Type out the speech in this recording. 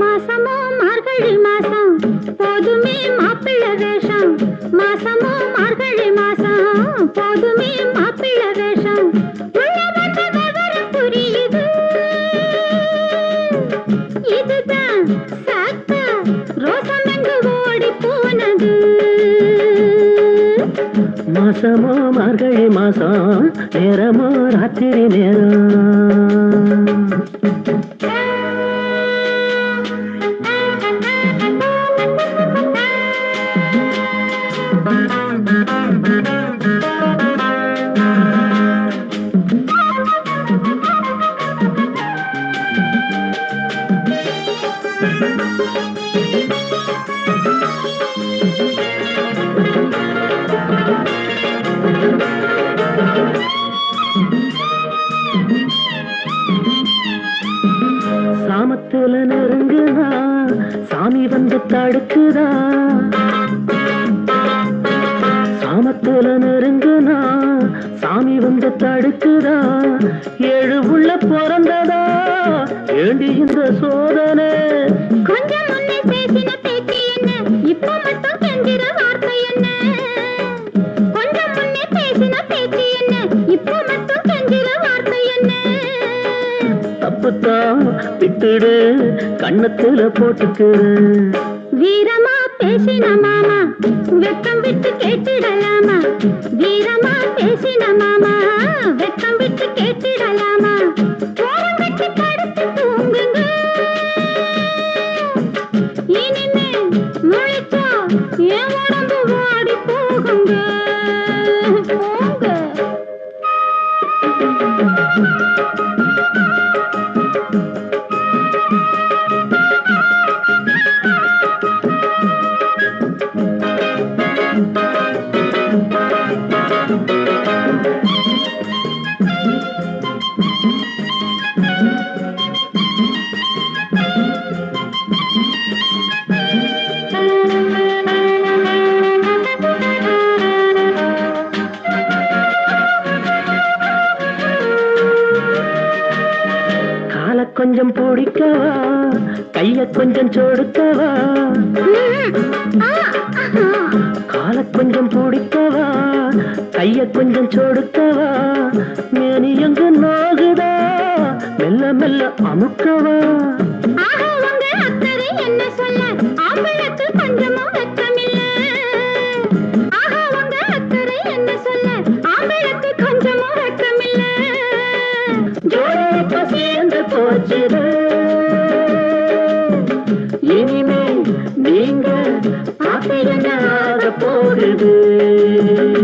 மாசமோ மார்கழி மாசம் போதுமே மாப்பிள்ள வேஷம். மாசமோ மார்கழி மாசம் போதுமே மாப்பிள்ள வேஷம். புரியுது. இதுதான் சாக்கா ரோசம் ஓடி போனது. மாசமோ மார்கழி மாசம் நேரமோ ராத்திரி நேரம். சாமத்துல நெருங்குதா சாமி வந்து தடுக்குதா? சாமத்துல நெருங்குனா சாமி வந்து தடுக்குதா? ஏழு உள்ள பிறந்ததா? ஏண்டி இந்த சோதனை? கொஞ்சம் முன்னே பேசின பேச்சு என்ன? இப்ப மட்டும் கெஞ்சிற வார்த்தை என்ன? கொஞ்சம் முன்னே பேசின பேச்சு என்ன? இப்ப மட்டும் கெஞ்சிற வார்த்தை என்ன? தப்புத்தான் விட்டுடு கண்ணத்துல போட்டுக்கிறேன் வீரமா பேசின மாமா வெக்கம் விட்டு கேட்டிடலாமா? வீரமா பேசின மாமா வெக்கம் விட்டு கேட்டிடலாமா? ஓரம் விட்டு படுத்து தூங்குங்க. இனிமே முழிச்சா என் உடம்பு ஓடி போகுங்க. கொஞ்சம் பிடிக்கவா? கைய கொஞ்சம் சொடுக்கவா? காலை கொஞ்சம் பிடிக்கவா? கைய கொஞ்சம் சொடுக்கவா? மேனி எங்க நோகுதா? மெல்ல மெல்ல அமுக்கவா? என்ன சேர்ந்து இனிமே நீங்க பாத்தீங்கன்னா போகுது.